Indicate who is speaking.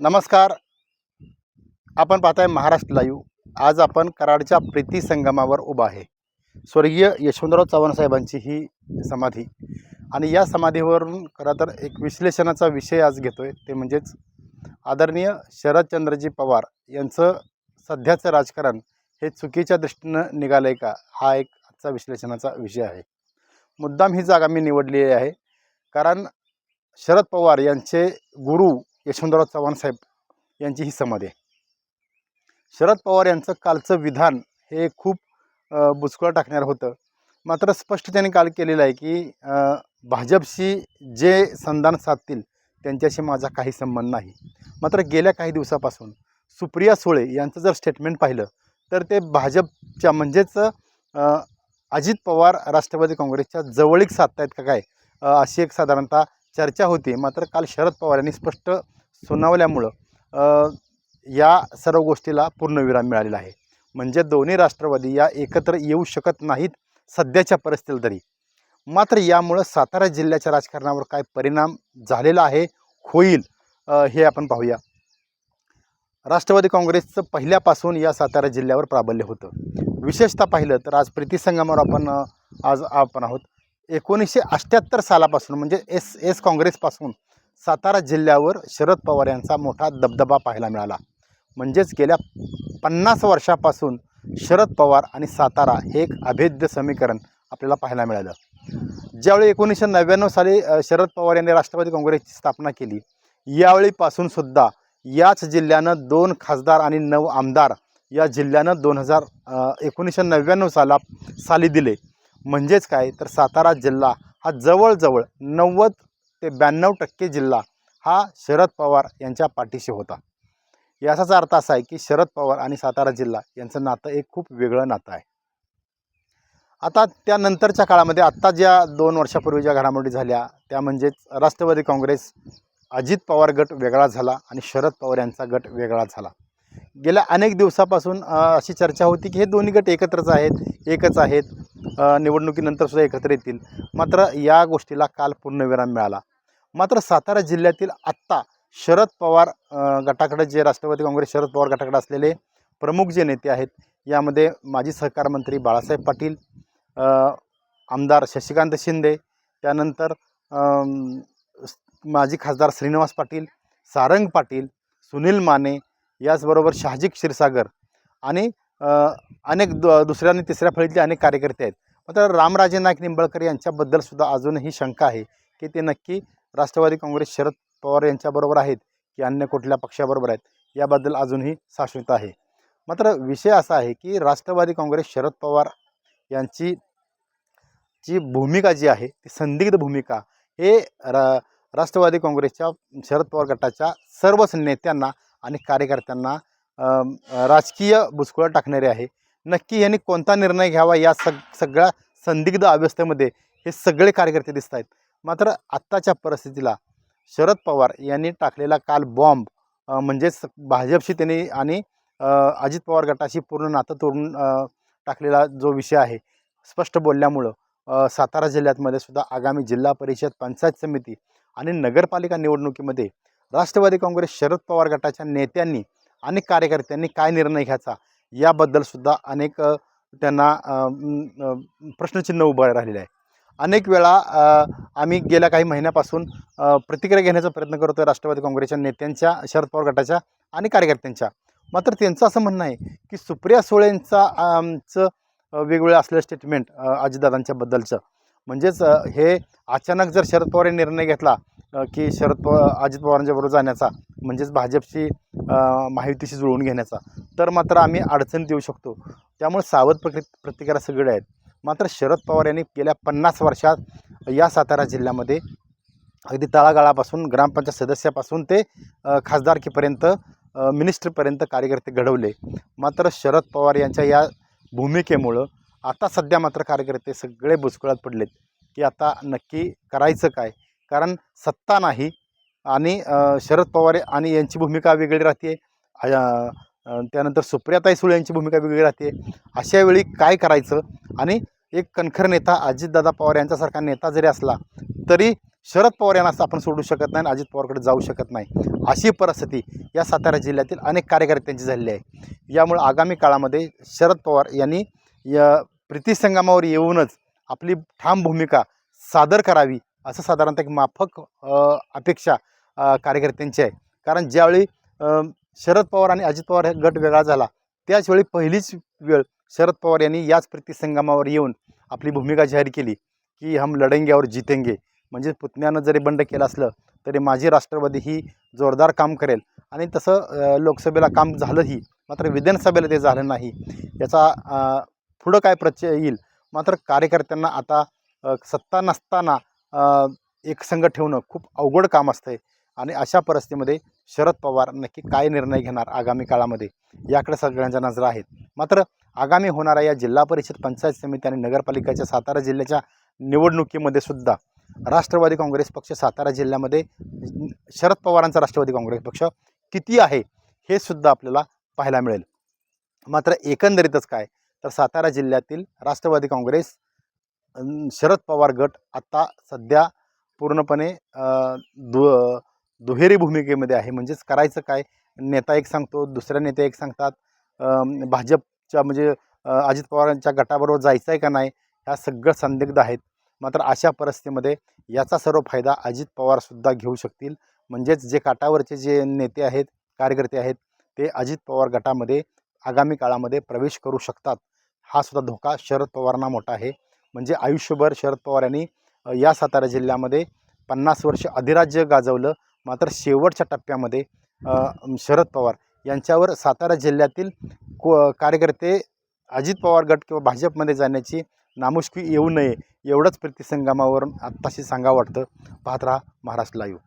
Speaker 1: नमस्कार. आपण पाहताय महाराष्ट्र लाईव्ह आज आपण कराडच्या प्रीती संगमावर उभा आहे. स्वर्गीय यशवंतराव चव्हाण साहेबांची ही समाधी. आणि या समाधीवरून खरं तर एक विश्लेषणाचा विषय आज घेतोय. ते म्हणजेच आदरणीय शरदचंद्रजी पवार यांचं सध्याचं राजकारण हे चुकीच्या दृष्टीनं निघालं आहे का? हा एक आजचा विश्लेषणाचा विषय आहे. मुद्दाम ही जागा मी निवडलेली आहे. कारण शरद पवार यांचे गुरु यशवंतराव चव्हाण साहेब यांची ही समाधी आहे. शरद पवार यांचं कालचं विधान हे खूप अ, बुचकळं टाकणारं होतं. मात्र स्पष्ट त्यांनी काल केलेलं आहे की भाजपशी जे संधान साधतील त्यांच्याशी माझा काही संबंध नाही. मात्र गेल्या काही दिवसापासून सुप्रिया सुळे यांचं जर स्टेटमेंट पाहिलं तर ते भाजपच्या म्हणजेच अजित पवार राष्ट्रवादी काँग्रेसच्या जवळीक साधतायत का काय अशी एक साधारणतः चर्चा होती. मात्र काल शरद पवार यांनी स्पष्ट सुनावल्यामुळं या सर्व गोष्टीला पूर्णविराम मिळालेला आहे. म्हणजे दोन्ही राष्ट्रवादी या एकत्र येऊ शकत नाहीत सध्याच्या परिस्थितीला तरी. मात्र यामुळं सातारा जिल्ह्याच्या राजकारणावर काय परिणाम झालेला आहे होईल हे आपण पाहूया. राष्ट्रवादी काँग्रेसचं पहिल्यापासून या सातारा जिल्ह्यावर प्राबल्य होतं. विशेषतः पाहिलं तर आज प्रीतीसंगमावर आपण आज आपण आहोत. एकोणीसशे अठ्ठ्याहत्तर सालापासून म्हणजे एस एस काँग्रेसपासून सातारा जिल्ह्यावर शरद पवार यांचा मोठा दबदबा पाहायला मिळाला. म्हणजेच गेल्या पन्नास वर्षापासून शरद पवार आणि सातारा हे एक अभेद्य समीकरण आपल्याला पाहायला मिळालं. ज्यावेळी एकोणीसशे नव्याण्णव साली शरद पवार यांनी राष्ट्रवादी काँग्रेसची स्थापना केली यावेळीपासून सुद्धा याच जिल्ह्यानं दोन खासदार आणि नऊ आमदार या जिल्ह्यानं दोन हजार एकोणीसशे नव्याण्णव साला साली दिले. म्हणजेच काय? तर सातारा जिल्हा हा जवळजवळ नव्वद ते ब्याण्णव टक्के जिल्हा हा शरद पवार यांच्या पाठीशी होता. याचाच अर्थ असा आहे की शरद पवार आणि सातारा जिल्हा यांचं नातं एक खूप वेगळं नातं आहे. आता त्यानंतरच्या काळामध्ये आत्ता ज्या दोन वर्षापूर्वी ज्या घडामोडी झाल्या त्या म्हणजेच राष्ट्रवादी काँग्रेस अजित पवार गट वेगळा झाला आणि शरद पवार यांचा गट वेगळा झाला. गेल्या अनेक दिवसापासून अशी चर्चा होती की हे दोन्ही गट एकत्रच आहेत एकच आहेत निवडणुकीनंतर सुद्धा एकत्र येतील. मात्र या गोष्टीला काल पूर्णविराम मिळाला. मात्र सातारा जिल्ह्यातील आत्ता शरद पवार गटाकडे जे राष्ट्रवादी काँग्रेस शरद पवार गटाकडे असलेले प्रमुख जे नेते आहेत यामध्ये माजी सहकार मंत्री बाळासाहेब पाटील आमदार शशिकांत शिंदे त्यानंतर माजी खासदार श्रीनिवास पाटील सारंग पाटील सुनील माने याचबरोबर शहाजी क्षीरसागर आणि अनेक दु दुसऱ्या आणि तिसऱ्या फळीतले अनेक कार्यकर्ते आहेत. मात्र रामराजे नाईक निंबाळकर यांच्याबद्दल सुद्धा अजूनही शंका आहे की ते नक्की राष्ट्रवादी काँग्रेस शरद पवार यांच्याबरोबर आहेत की अन्य कुठल्या पक्षाबरोबर आहेत याबद्दल अजूनही शाश्वत आहे. मात्र विषय असा आहे की राष्ट्रवादी काँग्रेस शरद पवार यांची जी भूमिका जी आहे ती संदिग्ध भूमिका हे रा राष्ट्रवादी काँग्रेसच्या शरद पवार गटाच्या सर्वच नेत्यांना आणि कार्यकर्त्यांना राजकीय बुचकुळं टाकणारे आहे. नक्की यांनी कोणता निर्णय घ्यावा या सग सगळ्या संदिग्ध अवस्थेमध्ये हे सगळे कार्यकर्ते दिसत आहेत मात्र आत्ताच्या परिस्थितीला शरद पवार यांनी टाकलेला काल बॉम्ब म्हणजेच भाजपशी त्यांनी आणि अजित पवार गटाशी पूर्ण नातं तोडून टाकलेला जो विषय आहे स्पष्ट बोलल्यामुळं सातारा जिल्ह्यातमध्ये सुद्धा आगामी जिल्हा परिषद पंचायत समिती आणि नगरपालिका निवडणुकीमध्ये राष्ट्रवादी काँग्रेस शरद पवार गटाच्या नेत्यांनी आणि कार्यकर्त्यांनी काय निर्णय घ्यायचा याबद्दलसुद्धा अनेक त्यांना प्रश्नचिन्ह उभं राहिलेलं आहे. अनेक वेळा आम्ही गेल्या काही महिन्यापासून प्रतिक्रिया घेण्याचा प्रयत्न करतो राष्ट्रवादी काँग्रेसच्या नेत्यांच्या शरद पवार गटाच्या आणि कार्यकर्त्यांच्या. मात्र त्यांचं असं म्हणणं आहे की सुप्रिया सुळेंचा आमचं वेगवेगळं असलेलं स्टेटमेंट अजितदादांच्या बद्दलचं. म्हणजेच हे अचानक जर शरद पवार यांनी निर्णय घेतला की शरद पवार अजित पवारांच्या बरोबर जाण्याचा म्हणजेच भाजपशी माहितीशी महायुतीशी जुळवून घेण्याचा तर मात्र आम्ही अडचणीत येऊ शकतो. त्यामुळे सावध प्रति प्रतिक्रिया सगळे आहेत. मात्र शरद पवार यांनी गेल्या पन्नास वर्षात या सातारा जिल्ह्यामध्ये अगदी तळागाळापासून ग्रामपंचायत सदस्यापासून ते खासदारकीपर्यंत मिनिस्टरपर्यंत कार्यकर्ते घडवले. मात्र शरद पवार यांच्या या भूमिकेमुळं आता सध्या मात्र कार्यकर्ते सगळे भुसकुळात पडलेत की आता नक्की करायचं काय? कारण सत्ता नाही आणि शरद पवार आणि यांची भूमिका वेगळी राहते. त्यानंतर सुप्रियाताई सुळे यांची भूमिका वेगळी राहते. अशा वेळी काय करायचं? आणि एक कणखर नेता अजितदादा पवार यांच्यासारखा नेता जरी असला तरी शरद पवार यांना आपण सोडू शकत नाही अजित पवारकडे जाऊ शकत नाही. अशी परिस्थिती या सातारा जिल्ह्यातील अनेक कार्यकर्त्यांची झालेली आहे. यामुळे आगामी काळामध्ये शरद पवार यांनी या प्रीतीसंगमावर येऊनच आपली ठाम भूमिका सादर करावी असं साधारणतः एक माफक अपेक्षा कार्यकर्त्यांची आहे. कारण ज्यावेळी शरद पवार आणि अजित पवार हे गट वेगळा झाला त्याचवेळी पहिलीच वेळ शरद पवार यांनी याच प्रतिसंगमावर येऊन आपली भूमिका जाहीर केली की हम लढेंगे और जितेंगे. म्हणजे पुतण्यानं जरी बंड केलं असलं तरी माझी राष्ट्रवादी ही जोरदार काम करेल. आणि तसं लोकसभेला काम झालंही मात्र विधानसभेला ते झालं नाही. याचा पुढं काय प्रचय येईल? मात्र कार्यकर्त्यांना आता सत्ता नसताना अ, एक संघ ठेवणं खूप अवघड काम असतंय. आणि अशा परिस्थितीमध्ये शरद पवार नक्की काय निर्णय घेणार आगामी काळामध्ये? याकडे सगळ्यांच्या नजरा आहेत. मात्र आगामी होणाऱ्या या जिल्हा परिषद पंचायत समिती आणि नगरपालिकेच्या सातारा जिल्ह्याच्या निवडणुकीमध्ये सुद्धा राष्ट्रवादी काँग्रेस पक्ष सातारा जिल्ह्यामध्ये शरद पवारांचा राष्ट्रवादी काँग्रेस पक्ष किती आहे हे सुद्धा आपल्याला पाहायला मिळेल. मात्र एकंदरीतच काय? तर सातारा जिल्ह्यातील राष्ट्रवादी काँग्रेस शरद पवार गट आत्ता सध्या पूर्णपणे दु दुहेरी भूमिकेमध्ये आहे. म्हणजेच करायचं काय? नेता एक सांगतो दुसऱ्या नेत्या एक सांगतात. भाजपच्या म्हणजे अजित पवारांच्या गटाबरोबर जायचं आहे का नाही? ह्या सगळं संदिग्ध आहेत. मात्र अशा परिस्थितीमध्ये याचा सर्व फायदा अजित पवारसुद्धा घेऊ शकतील. म्हणजेच जे काटावरचे जे नेते आहेत कार्यकर्ते आहेत ते अजित पवार गटामध्ये आगामी काळामध्ये प्रवेश करू शकतात. हा सुद्धा धोका शरद पवारांना मोठा आहे. म्हणजे आयुष्यभर शरद पवार यांनी या सातारा जिल्ह्यामध्ये पन्नास वर्ष अधिराज्य गाजवलं. मात्र शेवटच्या टप्प्यामध्ये शरद पवार यांच्यावर सातारा जिल्ह्यातील को कार्यकर्ते अजित पवार गट किंवा भाजपमध्ये जाण्याची नामुष्की येऊ नये एवढंच प्रतिसंगमावरून आत्ताशी सांगावं वाटतं. पाहत राहा महाराष्ट्र लाईव्ह